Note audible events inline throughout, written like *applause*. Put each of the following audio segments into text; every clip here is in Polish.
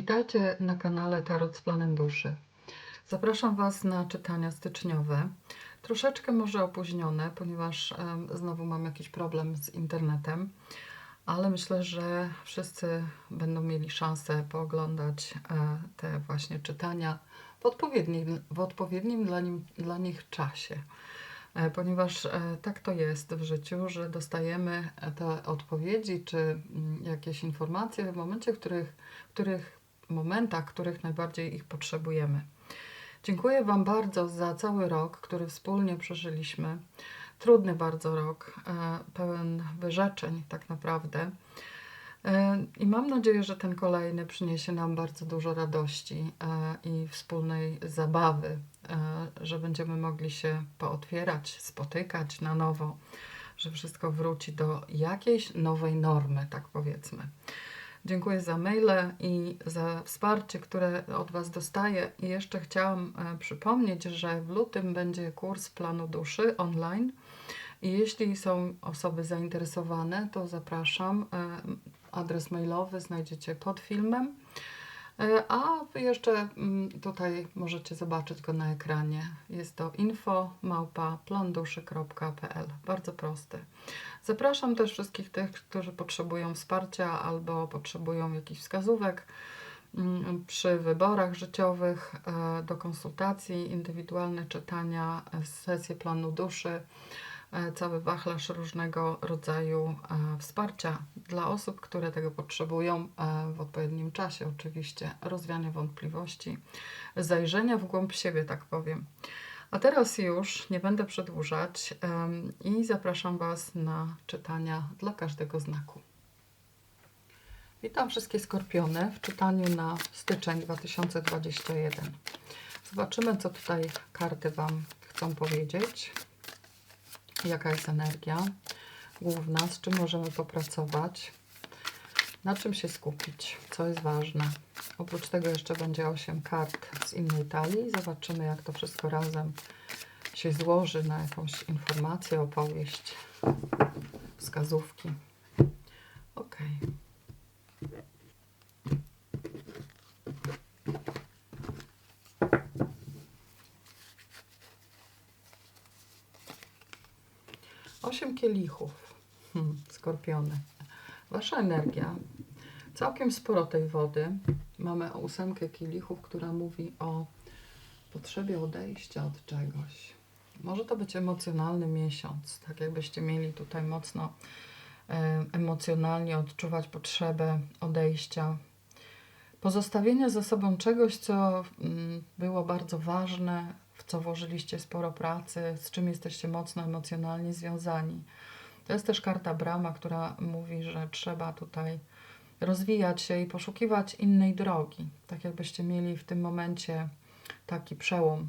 Witajcie na kanale Tarot z Planem Duszy. Zapraszam Was na czytania styczniowe. Troszeczkę może opóźnione, ponieważ znowu mam jakiś problem z internetem, ale myślę, że wszyscy będą mieli szansę pooglądać e, te właśnie czytania w odpowiednim, w odpowiednim dla, nim, dla nich czasie. E, Ponieważ e, tak to jest w życiu, że dostajemy te odpowiedzi czy mm, jakieś informacje w momencie, w których, w których momentach, których najbardziej ich potrzebujemy. Dziękuję Wam bardzo za cały rok, który wspólnie przeżyliśmy. Trudny bardzo rok, e, pełen wyrzeczeń, tak naprawdę. E, I mam nadzieję, że ten kolejny przyniesie nam bardzo dużo radości e, i wspólnej zabawy, że będziemy mogli się pootwierać, spotykać na nowo, że wszystko wróci do jakiejś nowej normy, tak powiedzmy. Dziękuję za maile i za wsparcie, które od Was dostaję. I jeszcze chciałam e, przypomnieć, że w lutym będzie kurs planu duszy online. I jeśli są osoby zainteresowane, to zapraszam. E, Adres mailowy znajdziecie pod filmem. E, A jeszcze mm, tutaj możecie zobaczyć go na ekranie. Jest to info małpa planduszy.pl. Bardzo prosty. Zapraszam też wszystkich tych, którzy potrzebują wsparcia albo potrzebują jakichś wskazówek mm, przy wyborach życiowych e, do konsultacji, indywidualne czytania, e, sesje planu duszy, cały wachlarz różnego rodzaju e, wsparcia dla osób, które tego potrzebują e, w odpowiednim czasie, oczywiście, rozwiania wątpliwości, zajrzenia w głąb siebie, tak powiem. A teraz już nie będę przedłużać i zapraszam Was na czytania dla każdego znaku. Witam wszystkie skorpiony w czytaniu na styczeń 2021. Zobaczymy, co tutaj karty Wam chcą powiedzieć. Jaka jest energia główna, z czym możemy popracować, na czym się skupić, co jest ważne. Oprócz tego jeszcze będzie 8 kart z innej talii. Zobaczymy, jak to wszystko razem się złoży na jakąś informację, opowieść, wskazówki. Ok. Kielichów. Hmm, skorpiony. Wasza energia. Całkiem sporo tej wody. Mamy ósemkę kielichów, która mówi o potrzebie odejścia od czegoś. Może to być emocjonalny miesiąc, tak jakbyście mieli tutaj mocno e, emocjonalnie odczuwać potrzebę odejścia, pozostawienia za sobą czegoś, co mm, było bardzo ważne, w co włożyliście sporo pracy, z czym jesteście mocno emocjonalnie związani. To jest też karta Brama, która mówi, że trzeba tutaj rozwijać się i poszukiwać innej drogi. Tak jakbyście mieli w tym momencie taki przełom.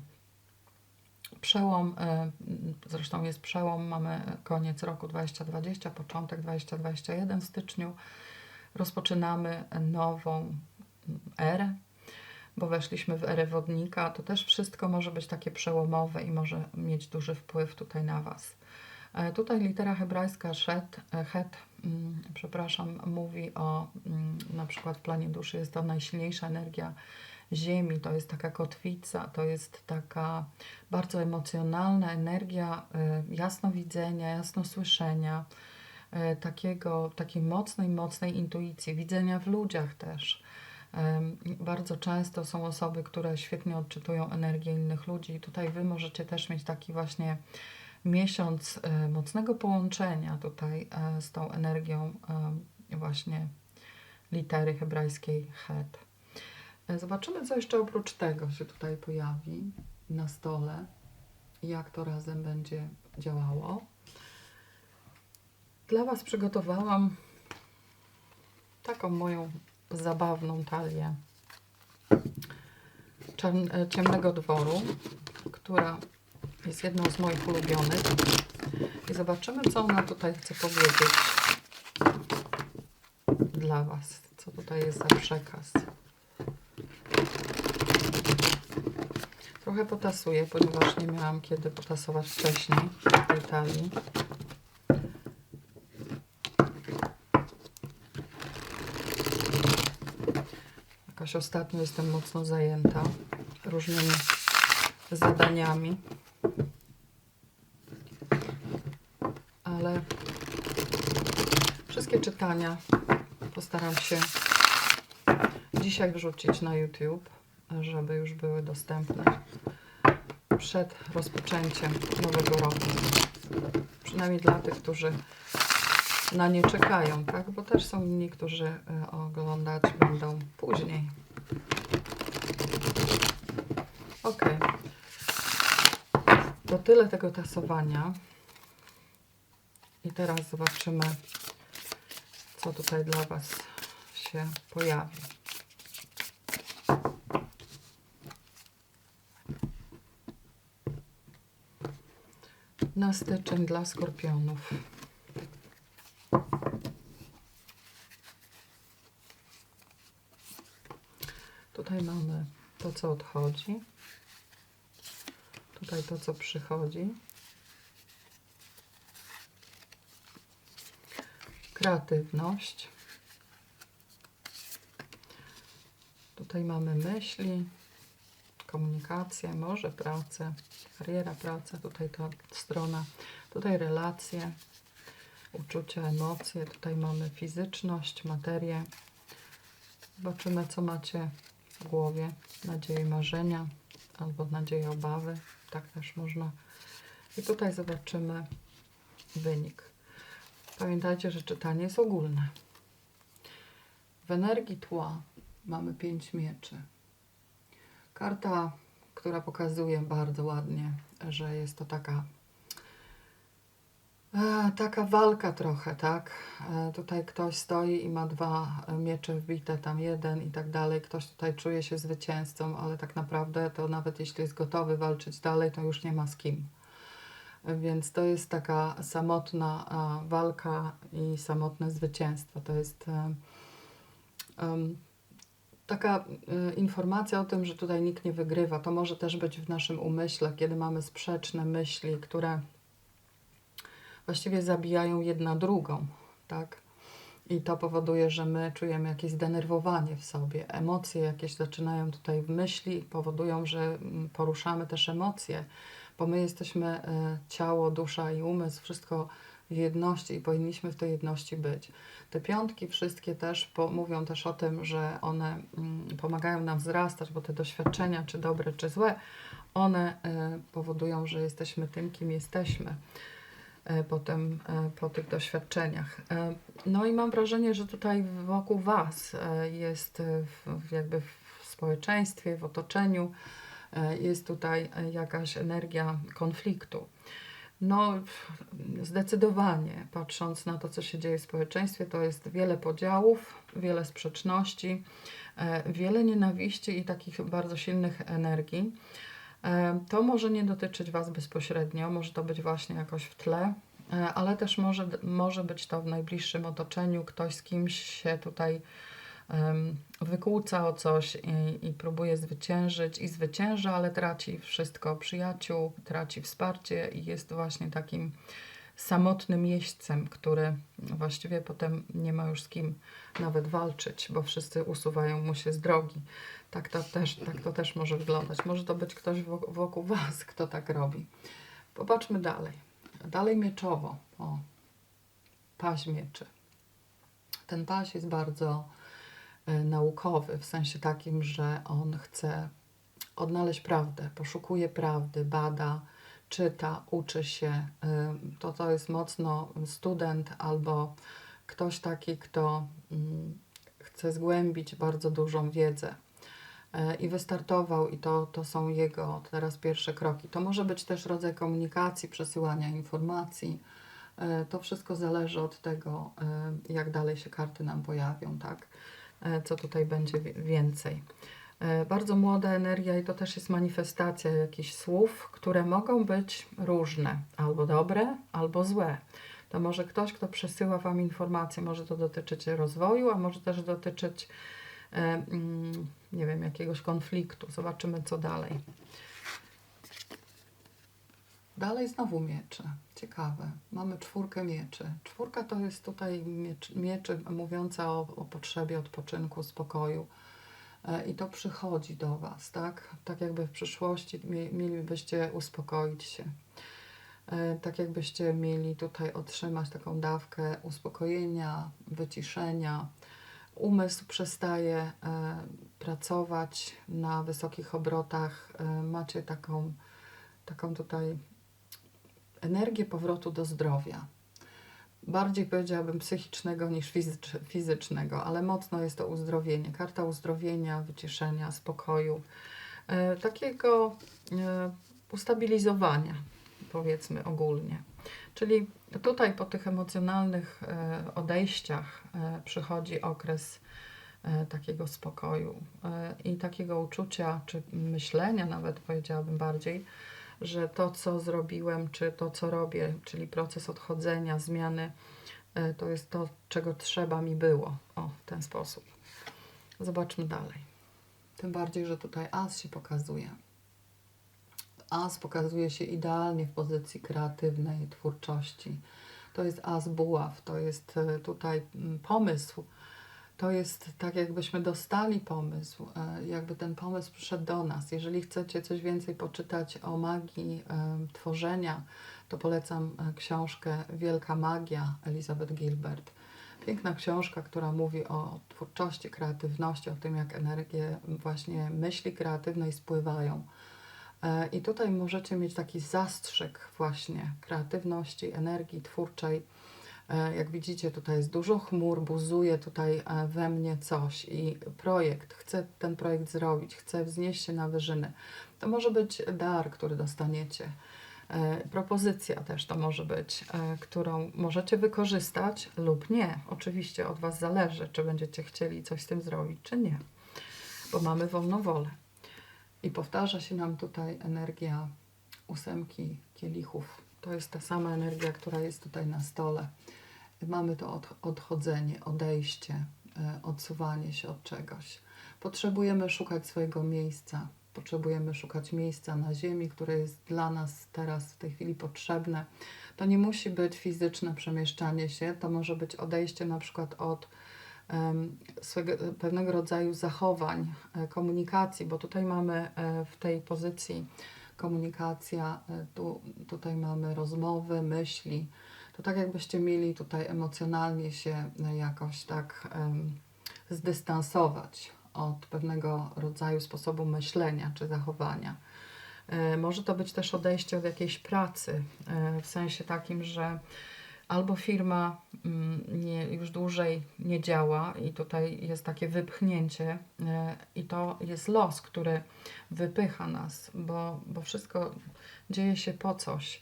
Przełom, e, zresztą jest przełom, mamy koniec roku 2020, początek 2021 w styczniu. Rozpoczynamy nową erę, bo weszliśmy w erę wodnika. To też wszystko może być takie przełomowe i może mieć duży wpływ tutaj na Was. E, Tutaj litera hebrajska shet, e, het, mm, przepraszam, mówi o mm, na przykład w planie duszy jest to najsilniejsza energia Ziemi, to jest taka kotwica, to jest taka bardzo emocjonalna energia e, jasnowidzenia, jasnosłyszenia, takiego, takiej mocnej, mocnej intuicji, widzenia w ludziach też. Bardzo często są osoby, które świetnie odczytują energię innych ludzi tutaj Wy możecie też mieć taki właśnie miesiąc e, mocnego połączenia tutaj e, z tą energią e, właśnie litery hebrajskiej het. Zobaczymy, co jeszcze oprócz tego się tutaj pojawi na stole jak to razem będzie działało. Dla Was przygotowałam taką moją zabawną talię e, ciemnego dworu, która jest jedną z moich ulubionych. I zobaczymy, co ona tutaj chce powiedzieć dla Was. Co tutaj jest za przekaz. Trochę potasuję, ponieważ nie miałam kiedy potasować wcześniej tej talii. Jakoś ostatnio jestem mocno zajęta różnymi zadaniami. Ale wszystkie czytania postaram się dzisiaj wrzucić na YouTube, żeby już były dostępne przed rozpoczęciem nowego roku. Przynajmniej dla tych, którzy na nie czekają, tak? Bo też są inni, którzy y, oglądać będą później. Ok. To tyle tego tasowania. I teraz zobaczymy, co tutaj dla Was się pojawi. Na styczeń dla skorpionów. Tutaj mamy to, co odchodzi. Tutaj to, co przychodzi. Kreatywność. Tutaj mamy myśli, komunikację, może pracę, kariera, praca, tutaj ta strona, tutaj relacje, uczucia, emocje, tutaj mamy fizyczność, materię. Zobaczymy, co macie w głowie, nadzieje, marzenia albo nadzieje, obawy, tak też można. I tutaj zobaczymy wynik. Pamiętajcie, że czytanie jest ogólne. W energii tła mamy pięć mieczy. Karta, która pokazuje bardzo ładnie, że jest to taka taka walka trochę, tak? E, tutaj ktoś stoi i ma dwa miecze wbite, tam jeden i tak dalej. Ktoś tutaj czuje się zwycięzcą, ale tak naprawdę to nawet jeśli jest gotowy walczyć dalej, to już nie ma z kim. Więc to jest taka samotna a, walka i samotne zwycięstwo. To jest e, em, taka informacja o tym, że tutaj nikt nie wygrywa. To może też być w naszym umyśle, kiedy mamy sprzeczne myśli, które właściwie zabijają jedna drugą, tak? I to powoduje, że my czujemy jakieś zdenerwowanie w sobie. Emocje jakieś zaczynają tutaj w myśli, powodują, że mm, poruszamy też emocje, bo my jesteśmy y, ciało, dusza i umysł, wszystko w jedności i powinniśmy w tej jedności być. Te piątki wszystkie też po, mówią też o tym, że one mm, pomagają nam wzrastać, bo te doświadczenia, czy dobre, czy złe, one y, powodują, że jesteśmy tym, kim jesteśmy potem y, po tych doświadczeniach. Y, no i mam wrażenie, że tutaj wokół Was jest w, jakby w społeczeństwie, w otoczeniu jest tutaj jakaś energia konfliktu. No, zdecydowanie, patrząc na to, co się dzieje w społeczeństwie, to jest wiele podziałów, wiele sprzeczności, e, wiele nienawiści i takich bardzo silnych energii. E, To może nie dotyczyć Was bezpośrednio, może to być właśnie jakoś w tle, e, ale też może, może być to w najbliższym otoczeniu, ktoś z kimś się tutaj wykłóca o coś i, i próbuje zwyciężyć i zwycięża, ale traci wszystko, przyjaciół, traci wsparcie i jest właśnie takim samotnym jeźdźcem, który właściwie potem nie ma już z kim nawet walczyć, bo wszyscy usuwają mu się z drogi. Tak to też, tak to też może wyglądać. Może to być ktoś wo- wokół Was, kto tak robi. Popatrzmy dalej. Dalej mieczowo. O, paź mieczy. Ten paź jest bardzo e, naukowy, w sensie takim, że on chce odnaleźć prawdę, poszukuje prawdy, bada, czyta, uczy się. Ym, To to jest mocno student albo ktoś taki, kto mm, chce zgłębić bardzo dużą wiedzę. E, I wystartował, i to, to są jego teraz pierwsze kroki. To może być też rodzaj komunikacji, przesyłania informacji. E, To wszystko zależy od tego, jak dalej się karty nam pojawią, tak? Co tutaj będzie wi- więcej. E, Bardzo młoda energia i to też jest manifestacja jakichś słów, które mogą być różne, albo dobre, albo złe. To może ktoś, kto przesyła Wam informacje, może to dotyczyć rozwoju, a może też dotyczyć, e, mm, nie wiem, jakiegoś konfliktu. Zobaczymy, co dalej. Dalej znowu miecze. Ciekawe. Mamy czwórkę mieczy. Czwórka to jest tutaj miecz, mieczy mówiąca o, o potrzebie odpoczynku, spokoju I to przychodzi do Was, tak? Tak jakby w przyszłości mie- mielibyście uspokoić się. E, Tak jakbyście mieli tutaj otrzymać taką dawkę uspokojenia, wyciszenia. Umysł przestaje e, pracować na wysokich obrotach. E, Macie taką, taką tutaj energię powrotu do zdrowia. Bardziej powiedziałabym psychicznego niż fizycz, fizycznego, ale mocno jest to uzdrowienie. Karta uzdrowienia, wyciszenia, spokoju, e, takiego e, ustabilizowania, powiedzmy ogólnie. Czyli tutaj po tych emocjonalnych e, odejściach przychodzi okres takiego spokoju i takiego uczucia, czy myślenia nawet powiedziałabym bardziej, że to, co zrobiłem, czy to, co robię, czyli proces odchodzenia, zmiany, e, to jest to, czego trzeba mi było. O, w ten sposób. Zobaczmy dalej. Tym bardziej, że tutaj as się pokazuje. As pokazuje się idealnie w pozycji kreatywnej twórczości. To jest as buław, to jest e, tutaj mm, pomysł. To jest tak, jakbyśmy dostali pomysł, e, jakby ten pomysł przyszedł do nas. Jeżeli chcecie coś więcej poczytać o magii e, tworzenia, to polecam e, książkę Wielka Magia Elizabeth Gilbert. Piękna książka, która mówi o twórczości, kreatywności, o tym, jak energie właśnie myśli kreatywnej spływają. I tutaj możecie mieć taki zastrzyk właśnie kreatywności, energii twórczej. E, Jak widzicie, tutaj jest dużo chmur, buzuje tutaj e, we mnie coś i projekt, chcę ten projekt zrobić, chcę wznieść się na wyżyny. To może być dar, który dostaniecie. E, Propozycja też to może być, którą możecie wykorzystać lub nie. Oczywiście od Was zależy, czy będziecie chcieli coś z tym zrobić, czy nie, bo mamy wolną wolę. I powtarza się nam tutaj energia ósemki kielichów. To jest ta sama energia, która jest tutaj na stole. Mamy to od, odchodzenie, odejście, e, odsuwanie się od czegoś. Potrzebujemy szukać swojego miejsca. Potrzebujemy szukać miejsca na ziemi, które jest dla nas teraz w tej chwili potrzebne. To nie musi być fizyczne przemieszczanie się, to może być odejście na przykład od em, swego, pewnego rodzaju zachowań, e, komunikacji, bo tutaj mamy e, w tej pozycji komunikacja, tu, tutaj mamy rozmowy, myśli. To tak jakbyście mieli tutaj emocjonalnie się jakoś tak em, zdystansować od pewnego rodzaju sposobu myślenia czy zachowania. E, Może to być też odejście od jakiejś pracy, e, w sensie takim, że albo firma mm, nie, już dłużej nie działa i tutaj jest takie wypchnięcie e, i to jest los, który wypycha nas, bo, bo wszystko dzieje się po coś.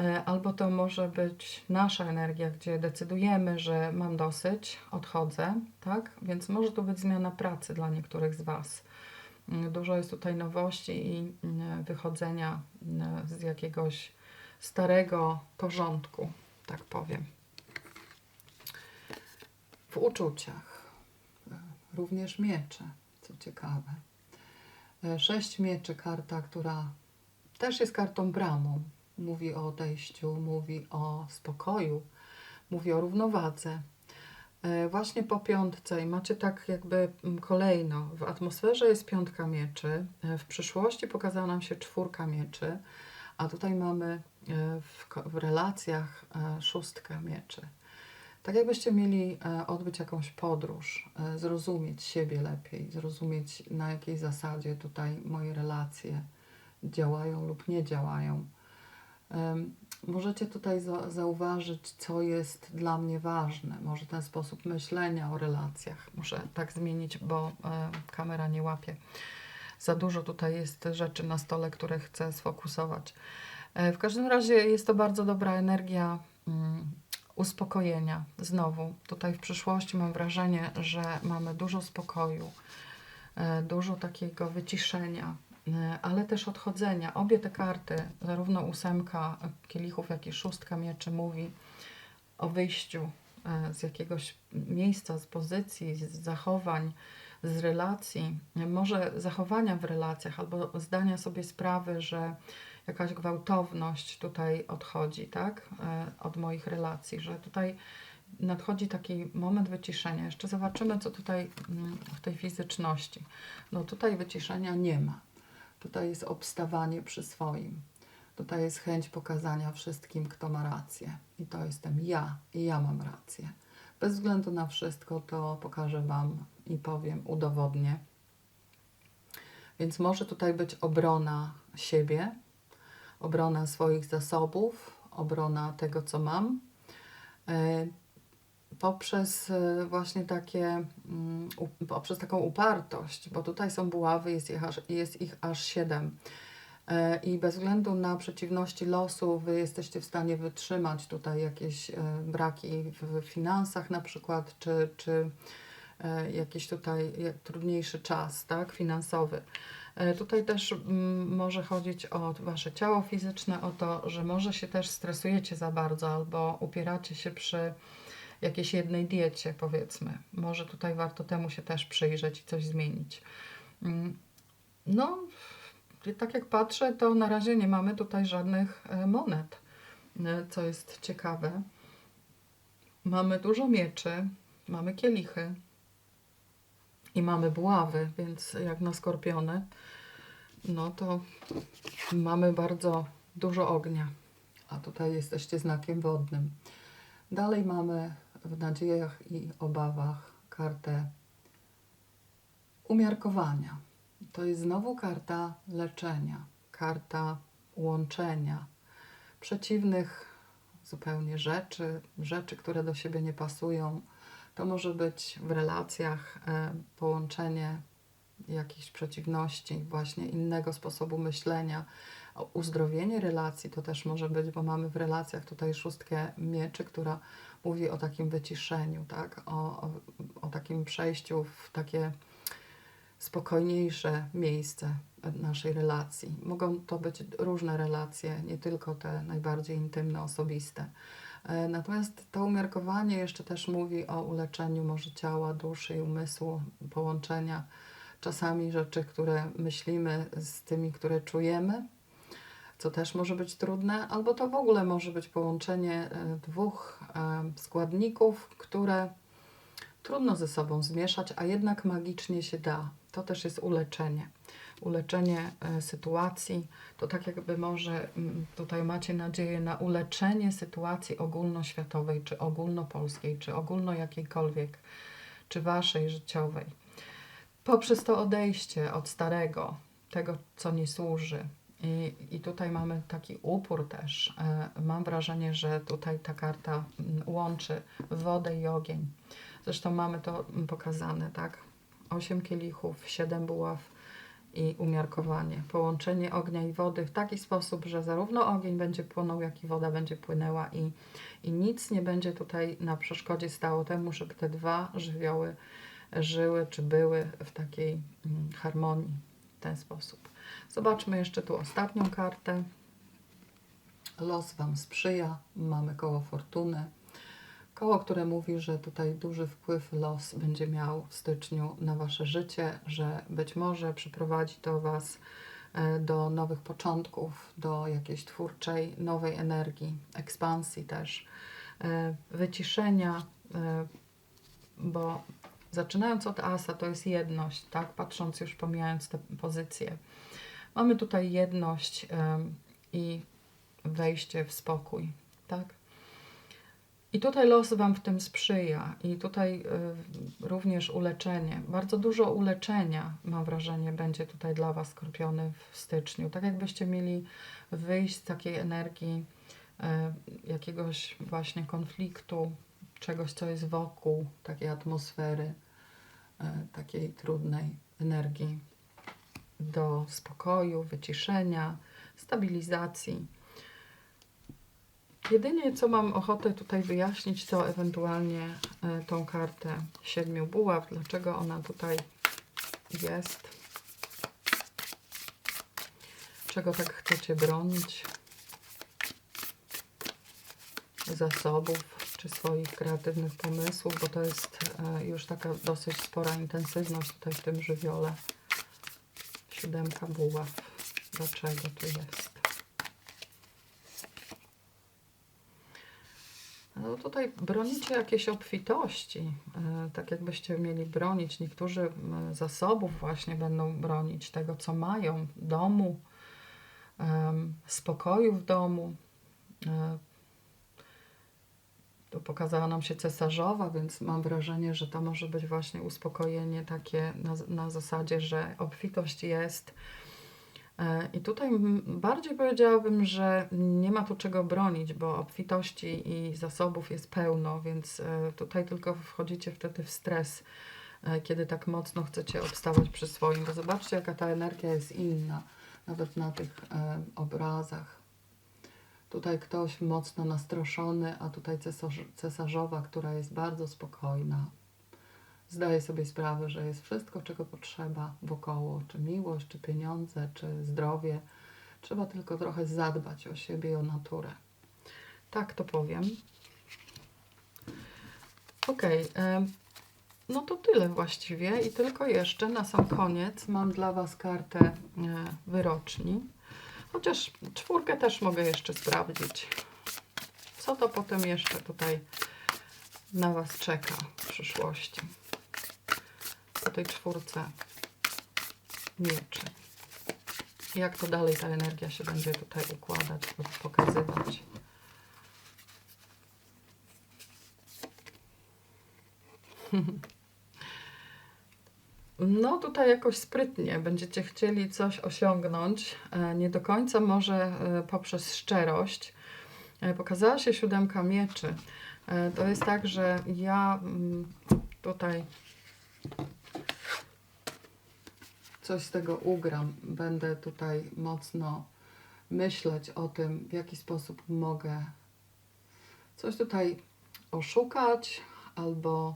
E, Albo to może być nasza energia, gdzie decydujemy, że mam dosyć, odchodzę, tak? Więc może to być zmiana pracy dla niektórych z Was. Mm, Dużo jest tutaj nowości i mm, wychodzenia mm, z jakiegoś starego porządku, tak powiem. W uczuciach e, również miecze, co ciekawe. E, Sześć mieczy, karta, która też jest kartą bramą. Mówi o odejściu, mówi o spokoju, mówi o równowadze. E, Właśnie po piątce i macie tak jakby mm, kolejno. W atmosferze jest piątka mieczy, e, w przyszłości pokazała nam się czwórka mieczy, a tutaj mamy e, w, w relacjach szóstkę mieczy. Tak jakbyście mieli odbyć jakąś podróż, zrozumieć siebie lepiej, zrozumieć na jakiej zasadzie tutaj moje relacje działają lub nie działają. Możecie tutaj za zauważyć, co jest dla mnie ważne. Może ten sposób myślenia o relacjach. Muszę tak zmienić, bo kamera nie łapie. Za dużo tutaj jest rzeczy na stole, które chcę sfokusować. E, w każdym razie jest to bardzo dobra energia mm, uspokojenia. Znowu, tutaj w przyszłości mam wrażenie, że mamy dużo spokoju, e, dużo takiego wyciszenia, ale też odchodzenia. Obie te karty, zarówno ósemka kielichów, jak i szóstka mieczy, mówi o wyjściu e, z jakiegoś miejsca, z pozycji, z zachowań, z relacji, może zachowania w relacjach, albo zdania sobie sprawy, że jakaś gwałtowność tutaj odchodzi, tak, e, od moich relacji, że tutaj nadchodzi taki moment wyciszenia. Jeszcze zobaczymy, co tutaj mm, w tej fizyczności. No tutaj wyciszenia nie ma. Tutaj jest obstawanie przy swoim. Tutaj jest chęć pokazania wszystkim, kto ma rację. I to jestem ja. I ja mam rację. Bez względu na wszystko, to pokażę Wam i powiem, udowodnię. Więc może tutaj być obrona siebie, obrona swoich zasobów, obrona tego, co mam, e, poprzez e, właśnie takie, mm, poprzez taką upartość, bo tutaj są buławy, jest ich aż, jest ich aż. E, I bez względu na przeciwności losu, wy jesteście w stanie wytrzymać tutaj jakieś e, braki w finansach na przykład, czy, czy e, jakiś tutaj trudniejszy czas, tak, finansowy. Tutaj też mm, może chodzić o wasze ciało fizyczne, o to, że może się też stresujecie za bardzo albo upieracie się przy jakiejś jednej diecie, powiedzmy. Może tutaj warto temu się też przyjrzeć i coś zmienić. Mm, No, tak jak patrzę, to na razie nie mamy tutaj żadnych e, monet, e, co jest ciekawe. Mamy dużo mieczy, mamy kielichy i mamy buławy, więc jak na skorpiony, no to mamy bardzo dużo ognia. A tutaj jesteście znakiem wodnym. Dalej mamy w nadziejach i obawach kartę umiarkowania. To jest znowu karta leczenia, karta łączenia przeciwnych zupełnie rzeczy, rzeczy, które do siebie nie pasują. To może być w relacjach e, połączenie jakichś przeciwności, właśnie innego sposobu myślenia. Uzdrowienie relacji to też może być, bo mamy w relacjach tutaj szóstkę mieczy, która mówi o takim wyciszeniu, tak? o, o, o takim przejściu w takie spokojniejsze miejsce naszej relacji. Mogą to być różne relacje, nie tylko te najbardziej intymne, osobiste. E, Natomiast to umiarkowanie jeszcze też mówi o uleczeniu może ciała, duszy i umysłu, połączenia czasami rzeczy, które myślimy z tymi, które czujemy, co też może być trudne, albo to w ogóle może być połączenie e, dwóch e, składników, które trudno ze sobą zmieszać, a jednak magicznie się da. To też jest uleczenie. Uleczenie e, sytuacji, to tak jakby może tutaj macie nadzieję na uleczenie sytuacji ogólnoświatowej, czy ogólnopolskiej, czy ogólno jakiejkolwiek, czy waszej życiowej. Poprzez to odejście od starego, tego co nie służy. I, I tutaj mamy taki upór też. E, Mam wrażenie, że tutaj ta karta mm, łączy wodę i ogień. Zresztą mamy to mm, pokazane, tak? Osiem kielichów, siedem buław i umiarkowanie. Połączenie ognia i wody w taki sposób, że zarówno ogień będzie płonął, jak i woda będzie płynęła i, i nic nie będzie tutaj na przeszkodzie stało temu, żeby te dwa żywioły żyły czy były w takiej mm, harmonii w ten sposób. Zobaczmy jeszcze tu ostatnią kartę. Los Wam sprzyja. Mamy koło fortuny. Koło, które mówi, że tutaj duży wpływ los będzie miał w styczniu na Wasze życie, że być może przyprowadzi to Was e, do nowych początków, do jakiejś twórczej, nowej energii, ekspansji też, e, wyciszenia, e, bo zaczynając od asa, to jest jedność, tak? Patrząc już pomijając te pozycje. Mamy tutaj jedność i wejście w spokój, tak? I tutaj los Wam w tym sprzyja, i tutaj y, również uleczenie. Bardzo dużo uleczenia, mam wrażenie, będzie tutaj dla Was, skorpiony, w styczniu. Tak jakbyście mieli wyjść z takiej energii y, jakiegoś właśnie konfliktu, czegoś, co jest wokół, takiej atmosfery, y, takiej trudnej energii do spokoju, wyciszenia, stabilizacji. Jedynie co mam ochotę tutaj wyjaśnić, to ewentualnie e, tą kartę siedmiu buław, dlaczego ona tutaj jest, czego tak chcecie bronić, zasobów czy swoich kreatywnych pomysłów, bo to jest e, już taka dosyć spora intensywność tutaj w tym żywiole. Siódemka buław. Dlaczego tu jest? No tutaj bronicie jakiejś obfitości, e, tak jakbyście mieli bronić. Niektórzy m, zasobów właśnie będą bronić tego, co mają, domu, spokoju w domu. Tu pokazała nam się cesarzowa, więc mam wrażenie, że to może być właśnie uspokojenie takie na, na zasadzie, że obfitość jest. E, I tutaj bardziej powiedziałabym, że nie ma tu czego bronić, bo obfitości i zasobów jest pełno, więc e, tutaj tylko wchodzicie wtedy w stres, e, kiedy tak mocno chcecie obstawać przy swoim. Bo zobaczcie, jaka ta energia jest inna, nawet na tych obrazach. Tutaj ktoś mocno nastroszony, a tutaj cesarz, cesarzowa, która jest bardzo spokojna. Zdaje sobie sprawę, że jest wszystko, czego potrzeba wokoło, czy miłość, czy pieniądze, czy zdrowie. Trzeba tylko trochę zadbać o siebie i o naturę. Tak to powiem. Okej, em, no to tyle właściwie i tylko jeszcze na sam koniec mam dla Was kartę e, wyroczni. Chociaż czwórkę też mogę jeszcze sprawdzić. Co to potem jeszcze tutaj na Was czeka w przyszłości? Po tej czwórce mieczy. Jak to dalej ta energia się będzie tutaj układać, pokazywać? *laughs* No tutaj jakoś sprytnie będziecie chcieli coś osiągnąć, e, nie do końca może e, poprzez szczerość. E, Pokazała się siódemka mieczy. To jest tak, że ja mm, tutaj coś z tego ugram. Będę tutaj mocno myśleć o tym, w jaki sposób mogę coś tutaj oszukać albo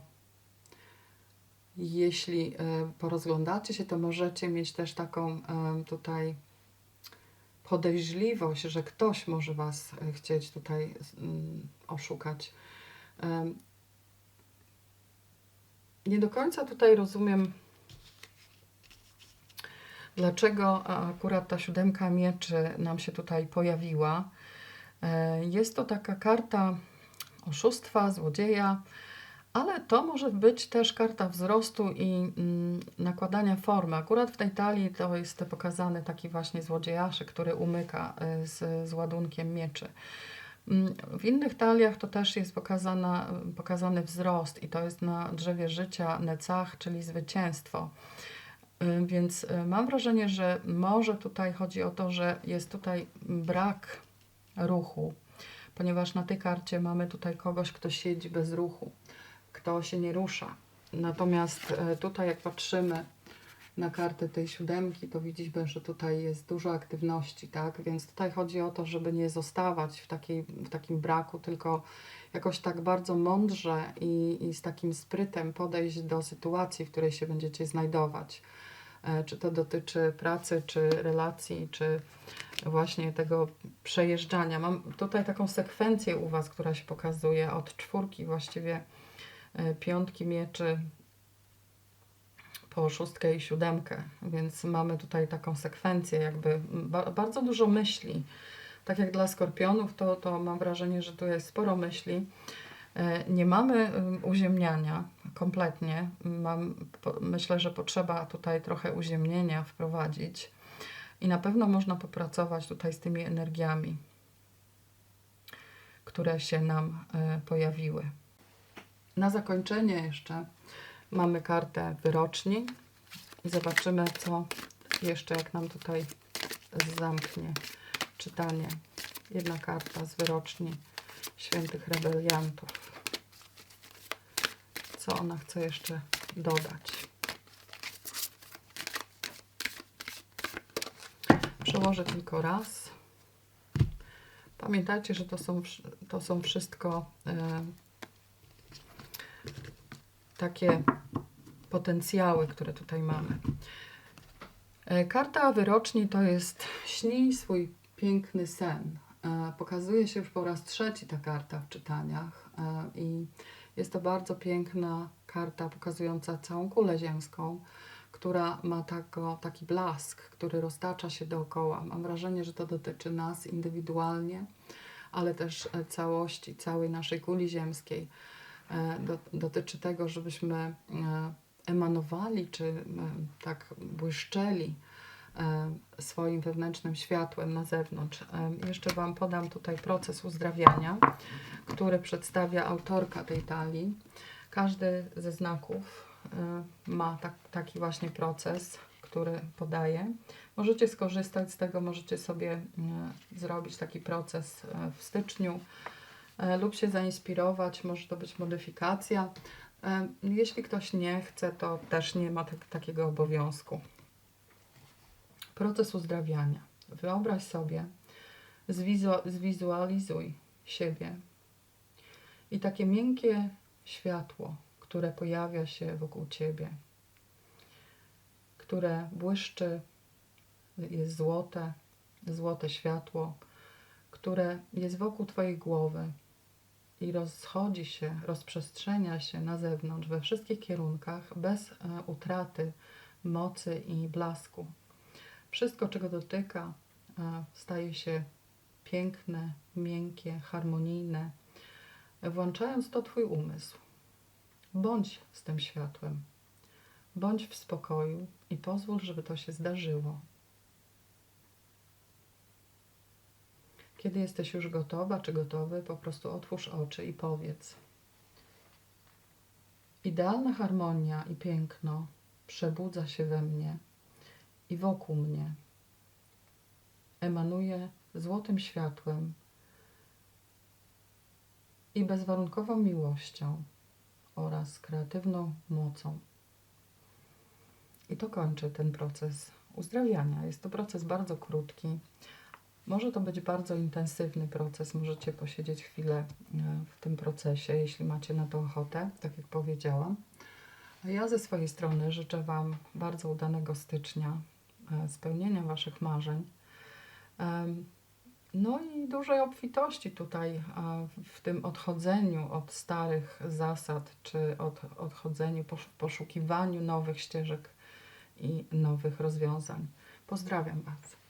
jeśli e, porozglądacie się, to możecie mieć też taką e, tutaj podejrzliwość, że ktoś może Was e, chcieć tutaj mm, oszukać. Nie do końca tutaj rozumiem, dlaczego akurat ta siódemka mieczy nam się tutaj pojawiła. Jest to taka karta oszustwa, złodzieja, ale to może być też karta wzrostu i mm, nakładania formy. Akurat w tej talii to jest pokazany taki właśnie złodziejaszek, który umyka y, z, z ładunkiem mieczy. Mm, W innych taliach to też jest pokazana, pokazany wzrost i to jest na drzewie życia necach, czyli zwycięstwo. Y, Więc y, mam wrażenie, że może tutaj chodzi o to, że jest tutaj brak ruchu, ponieważ na tej karcie mamy tutaj kogoś, kto siedzi bez ruchu, kto się nie rusza. Natomiast e, tutaj, jak patrzymy na kartę tej siódemki, to widzimy, że tutaj jest dużo aktywności, tak? Więc tutaj chodzi o to, żeby nie zostawać w, takiej, w takim braku, tylko jakoś tak bardzo mądrze i, i z takim sprytem podejść do sytuacji, w której się będziecie znajdować. E, Czy to dotyczy pracy, czy relacji, czy właśnie tego przejeżdżania. Mam tutaj taką sekwencję u Was, która się pokazuje od czwórki właściwie piątki mieczy po szóstkę i siódemkę, więc mamy tutaj taką sekwencję, jakby ba bardzo dużo myśli. Tak jak dla skorpionów, to, to mam wrażenie, że tu jest sporo myśli. E, Nie mamy ym, uziemniania kompletnie. Mam, myślę, że potrzeba tutaj trochę uziemnienia wprowadzić i na pewno można popracować tutaj z tymi energiami, które się nam e, pojawiły. Na zakończenie jeszcze mamy kartę wyroczni i zobaczymy, co jeszcze, jak nam tutaj zamknie czytanie. Jedna karta z wyroczni świętych rebeliantów. Co ona chce jeszcze dodać? Przełożę tylko raz. Pamiętajcie, że to są, to są wszystko e, takie potencjały, które tutaj mamy. E, Karta wyroczni to jest śnij swój piękny sen. E, Pokazuje się już po raz trzeci ta karta w czytaniach e, i jest to bardzo piękna karta pokazująca całą kulę ziemską, która ma tako, taki blask, który roztacza się dookoła. Mam wrażenie, że to dotyczy nas indywidualnie, ale też całości, całej naszej kuli ziemskiej. E, Do, dotyczy tego, żebyśmy e, emanowali, czy e, tak błyszczeli swoim wewnętrznym światłem na zewnątrz. Jeszcze Wam podam tutaj proces uzdrawiania, który przedstawia autorka tej talii. Każdy ze znaków ma tak, taki właśnie proces, który podaje. Możecie skorzystać z tego, możecie sobie zrobić taki proces w styczniu lub się zainspirować, może to być modyfikacja. E, Jeśli ktoś nie chce, to też nie ma tak, takiego obowiązku. Proces uzdrawiania. Wyobraź sobie, zwizu- zwizualizuj siebie i takie miękkie światło, które pojawia się wokół ciebie, które błyszczy, jest złote, złote światło, które jest wokół twojej głowy i rozchodzi się, rozprzestrzenia się na zewnątrz we wszystkich kierunkach bez e, utraty mocy i blasku. Wszystko, czego dotyka, e, staje się piękne, miękkie, harmonijne, włączając to Twój umysł. Bądź z tym światłem, bądź w spokoju i pozwól, żeby to się zdarzyło. Kiedy jesteś już gotowa czy gotowy, po prostu otwórz oczy i powiedz. Idealna harmonia i piękno przebudza się we mnie i wokół mnie. Emanuje złotym światłem i bezwarunkową miłością oraz kreatywną mocą. I to kończy ten proces uzdrawiania. Jest to proces bardzo krótki. Może to być bardzo intensywny proces. Możecie posiedzieć chwilę e, w tym procesie, jeśli macie na to ochotę, tak jak powiedziałam. A ja ze swojej strony życzę Wam bardzo udanego stycznia, e, spełnienia Waszych marzeń. No i dużej obfitości tutaj a, w tym odchodzeniu od starych zasad, czy od odchodzeniu, posz- poszukiwaniu nowych ścieżek i nowych rozwiązań. Pozdrawiam Was.